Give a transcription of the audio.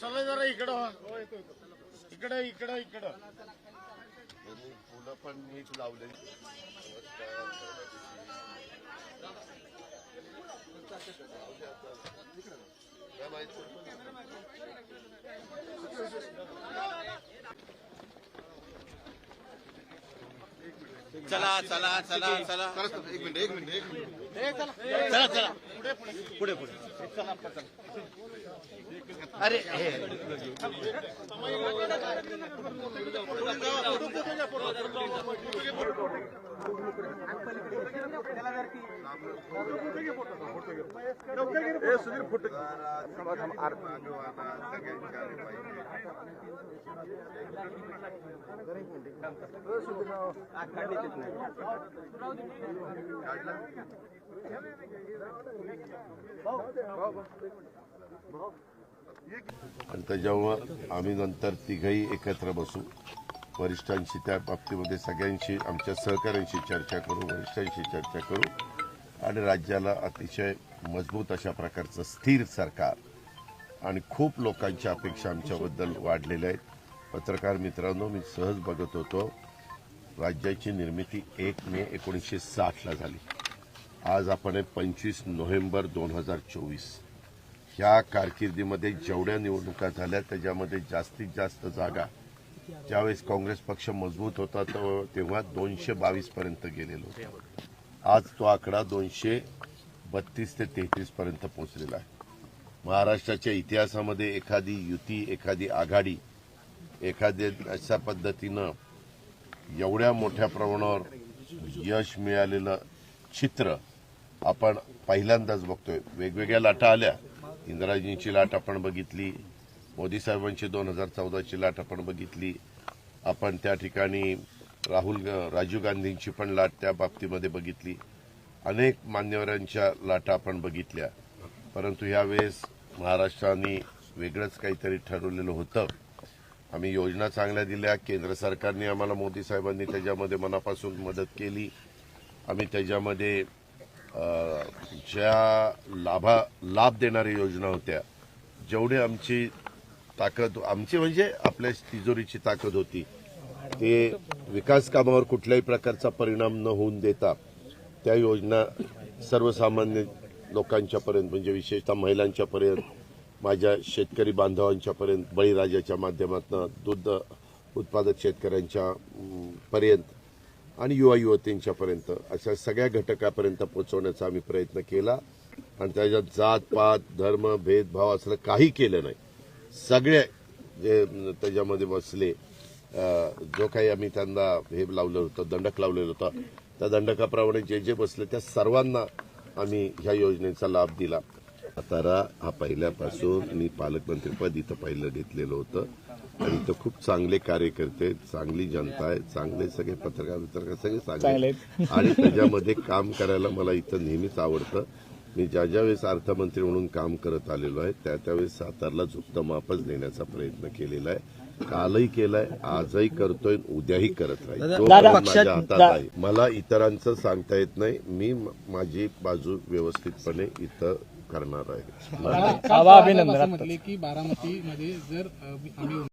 चला जरा इकडं इकडं इकडं इकडं. फुलं पण नीट लावले. काय माहिती चला चला चला चला. एक मिनिट एक मिनिट एक मिनिट चला चला. पुढे पुढे. अरे हे. आणि त्याच्यामुळं आम्ही नंतर तिघही एकत्र बसू. वरिष्ठांशी त्या बाबतीमध्ये सगळ्यांशी आमच्या सहकाऱ्यांशी चर्चा करू वरिष्ठांशी चर्चा करू. आणि राज्याला अतिशय मजबूत अशा प्रकारचं स्थिर सरकार आणि खूप लोकांच्या अपेक्षा आमच्याबद्दल वाढलेल्या आहेत. पत्रकार मित्रांनो मी सहज बघत होतो राज्याची निर्मिती एक मे एकोणीसशे साठला झाली. आज आपण आहे पंचवीस नोव्हेंबर दोन हजार चोवीस. ह्या कारकिर्दीमध्ये जेवढ्या निवडणुका झाल्या त्याच्यामध्ये जास्तीत जास्त जागा ज्यावेळेस काँग्रेस पक्ष मजबूत होता तो तेव्हा दोनशे बावीस पर्यंत गेलेलो होतो. आज तो आकडा दोनशे बत्तीस ते तेहतीस पर्यंत पोहोचलेला आहे. महाराष्ट्राच्या इतिहासामध्ये एखादी युती एखादी आघाडी एखाद्या अशा पद्धतीनं एवढ्या मोठ्या प्रमाणावर यश मिळालेलं चित्र आपण पहिल्यांदाच बघतोय. वेगवेगळ्या लाटा आल्या. इंदिराजींची लाट आपण बघितली. मोदी साहेबांची दोन हजार चौदाची लाट आपण बघितली. आपण त्या ठिकाणी राहुल राजीव गांधींची पण लाट त्या बाबतीमध्ये बघितली. अनेक मान्यवरांच्या लाटा आपण बघितल्या. परंतु यावेळेस महाराष्ट्राने वेगळंच काहीतरी ठरवलेलं होतं. आम्ही योजना चांगल्या दिल्या. केंद्र सरकारने आम्हाला मोदी साहेबांनी त्याच्यामध्ये मनापासून मदत केली. आम्ही त्याच्यामध्ये ज्या लाभा लाभ देणाऱ्या योजना होत्या जेवढे आमची ताकद आमची म्हणजे आपल्या तिजोरीची ताकद होती. ते विकास कामावर कुठल्याही प्रकारचा परिणाम न होऊन देता त्या योजना सर्वसामान्य लोकांच्यापर्यंत म्हणजे विशेषतः महिलांच्यापर्यंत माझ्या शेतकरी बांधवांच्यापर्यंत बळीराजाच्या माध्यमातून दूध उत्पादक शेतकऱ्यांच्या पर्यंत आणि युवा युवतींच्यापर्यंत अशा सगळ्या घटकापर्यंत पोहोचवण्याचा आम्ही प्रयत्न केला. आणि त्याच्यात जात पात धर्म भेदभाव असलं काही केलं नाही. सगळे जे त्याच्यामध्ये बसले जो काही आम्ही त्यांना हे लावलं होतं दंडक लावलेलं होतं त्या दंडकाप्रमाणे जे जे बसले त्या सर्वांना आम्ही ह्या योजनेचा लाभ दिला. सातारा हा पहिल्यापासून मी पालकमंत्रीपद इथं पहिलं घेतलेलं होतं. आणि इथं खूप चांगले कार्यकर्ते चांगली जनता आहे चांगले सगळे पत्रकार पत्रकार सगळे चांगले. आणि त्याच्यामध्ये काम करायला मला इथं नेहमीच आवडतं. मी ज्या ज्या वेळेस अर्थमंत्री म्हणून काम करत आलेलो आहे त्या त्यावेळेस सातारला झुकतं मापच देण्याचा प्रयत्न केलेला आहे. कालही केलाय आजही करतोय उद्याही करत राहील. माझ्या हातात आहे. मला इतरांचं सांगता येत नाही. मी माझी बाजू व्यवस्थितपणे इथं करणार आहे. अभिनंदन की बारामतीमध्ये जर आम्ही